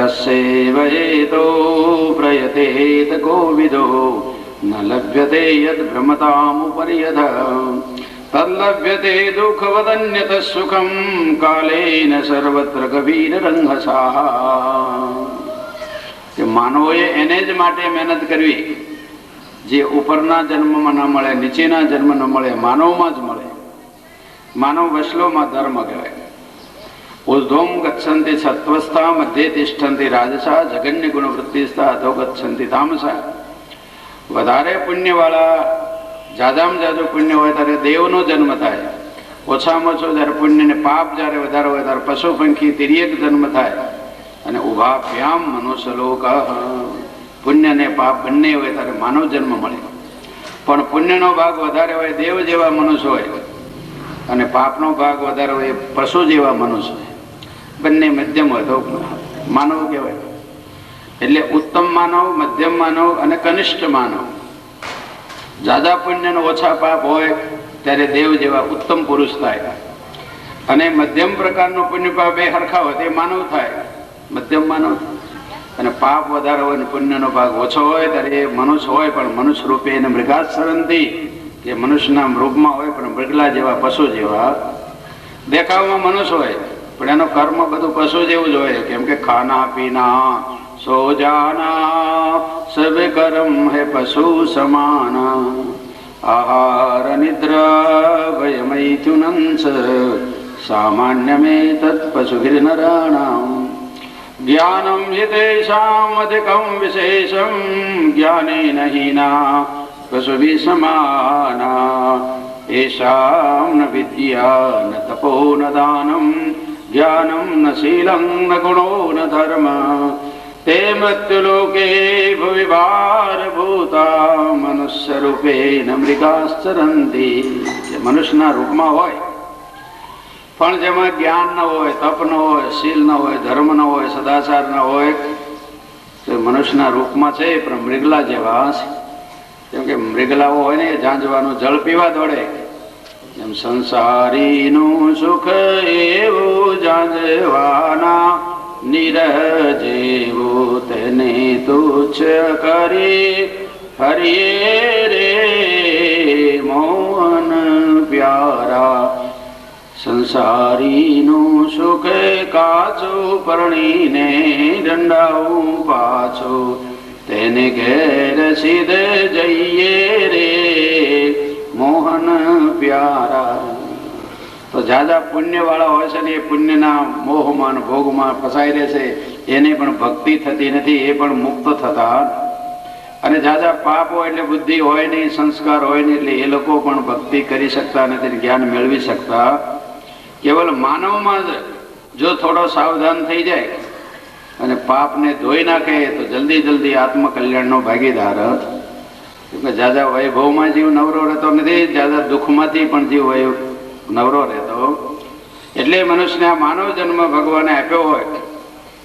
તસ્સેવયેતો પ્રયતેત કોવિદો ન લભ્યતે યદ ભ્રમતામુપર્યથ તલ્લભ્યતે દુઃખવદન્યત સુખમ કાલેન સર્વત્ર કબીર રંગસા કે માનવોએ એને જ માટે મહેનત કરવી જે ઉપરના જન્મમાં ન મળે નીચેના જન્મ ન મળે માનવમાં જ મળે માનવ વસલોમાં ધર્મ કહેવાય ઉર્ધ્વમ ગચ્છંતિ સત્વસ્થા મધ્યે તિષ્ઠંતિ રાજસા જગન્ય ગુણ વૃત્તિસ્થા અધો ગચ્છંતિ તામસા વધારે પુણ્યવાળા જાદામાં જાજુ પુણ્ય હોય ત્યારે દેવનો જન્મ થાય ઓછામાં ઓછો જ્યારે પુણ્યને પાપ જ્યારે વધારે હોય ત્યારે પશુ પંખી તિર્યક જન્મ થાય અને ઉભાભ્યામ મનુષ્ય લોક પુણ્ય ને પાપ બંને હોય ત્યારે માનવ જન્મ મળે પણ પુણ્યનો ભાગ વધારે હોય દેવ જેવા મનુષ્ય હોય અને પાપનો ભાગ વધારે હોય પશુ જેવા મનુષ્ય હોય બંને મધ્યમ તો માનવ કહેવાય. એટલે ઉત્તમ માનવ, મધ્યમ માનવ અને કનિષ્ઠ માનવ. જાદા પુણ્ય ને ઓછા પાપ હોય ત્યારે દેવ જેવા ઉત્તમ પુરુષ થાય. અને મધ્યમ પ્રકારનો પુણ્ય પાપ એ હરખા હોય તે માનવ થાય. મધ્યમ માનવ. અને પાપ વધારે હોય અને પુણ્યનો ભાગ ઓછો હોય ત્યારે એ મનુષ્ય હોય, પણ મનુષ્ય રૂપે એને મૃગાસરણથી કે મનુષ્યના રૂપમાં હોય, પણ મૃગલા જેવા પશુ જેવા દેખાવમાં મનુષ્ય હોય. પણ એનો કર્મ બધું પશુ જેવું જોઈએ કેમ કે ખાના, પીના, સોજાના, સબ કર્મ હે પશુ સમાન. આહાર નિદ્રા ભયમૈથુનંસ સામાન્ય મે તત્ પશુભિર્નરાણામ જ્ઞાનમ હિતેષામધિકમ વિશેષમ, જ્ઞાને નહીના પશુભિ સમાના. એષામ ન વિદ્યા ન તપો ન દાનમ જ્ઞાનમ ન शीलं ન ગુણો ન ધર્મ ते मृत्युलोके મનુષ્ય રૂપે ન જે મનુષ્યના રૂપમાં હોય, પણ જેમાં જ્ઞાન ન હોય, તપ ન હોય, શીલ ન હોય, ધર્મ ન હોય, સદાચાર ન હોય, તો મનુષ્યના રૂપમાં છે, પણ મૃગલા જેવા છે કેમ કે મૃગલાઓ હોય ને, એ ઝાંઝવાનું, જળ પીવા દોડે. એમ સંસારીનું સુખ એવું જાજવાના નિર જેવું તેને તુચ્છ કરી હરિયે રે મોહન પ્યારા સંસારીનું સુખ કાચું પરણીને દંડાવું પાછું તેને ઘેર સીધ જઈએ રે મોહન પ્યારા. તો જાજા પુણ્ય વાળા હોય છે ને એ પુણ્યના મોહમાં ભોગમાં ફસાઈ રહેશે એને પણ ભક્તિ થતી નથી, એ પણ મુક્ત થતા અને જાજા પાપ હોય એટલે બુદ્ધિ હોય નહીં, સંસ્કાર હોય નહીં, એટલે એ લોકો પણ ભક્તિ કરી શકતા નથી જ્ઞાન મેળવી શકતા. કેવલ માનવમાં જ જો થોડો સાવધાન થઈ જાય અને પાપને ધોઈ નાખે, તો જલ્દી જલ્દી આત્મકલ્યાણનો ભાગીદાર. જાજા વૈભવમાં જીવ નવરો રહેતો નથી, જાજા દુઃખમાંથી પણ જીવ વૈ નવરો રહેતો. એટલે મનુષ્યને આ માનવ જન્મ ભગવાને આપ્યો હોય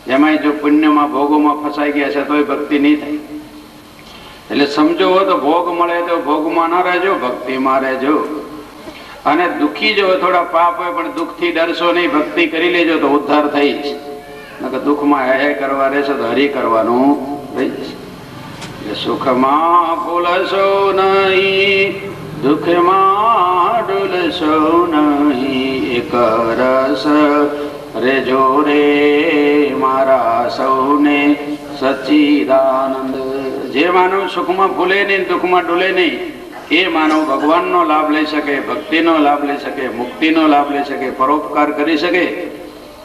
એમાંય જો પુણ્યમાં, ભોગોમાં ફસાઈ ગયા છે, તોય ભક્તિ નહીં થાય. એટલે સમજો હો, તો ભોગ મળે તો ભોગમાં ન રહેજો, ભક્તિમાં રહેજો. અને દુઃખી જો થોડા પાપ હોય, પણ દુઃખથી ડરશો નહીં, ભક્તિ કરી લેજો, તો ઉદ્ધાર થઈ જ. દુઃખમાં હે કરવા રહેશે, તો હરી કરવાનું રહી જશે સુખમાં ભૂલશો નહીં, દુઃખમાં ડૂલશો નહીં. એક રસ રેજો રે મારા સૌને સચ્ચિદાનંદ જે માનવ સુખમાં ભૂલે નહીં, દુઃખમાં ડૂલે નહીં, એ માનવ ભગવાનનો લાભ લઈ શકે, ભક્તિનો લાભ લઈ શકે, મુક્તિનો લાભ લઈ શકે, પરોપકાર કરી શકે.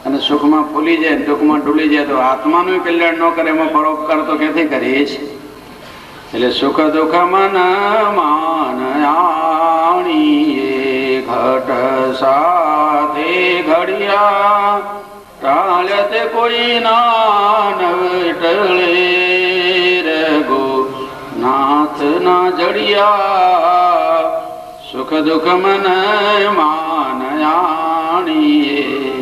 અને સુખમાં ફૂલી જાય દુઃખમાં ડૂલી જાય તો આત્માનું કલ્યાણ ન કરે એમાં પરોપકાર તો ક્યાંથી કરીશ એટલે સુખ દુઃખ મન માન ઘટ સાથે ઘડિયા ટાળત કોઈ ના ટળે રગો નાથ ના જડિયા. સુખ દુઃખ મન માન આણીએ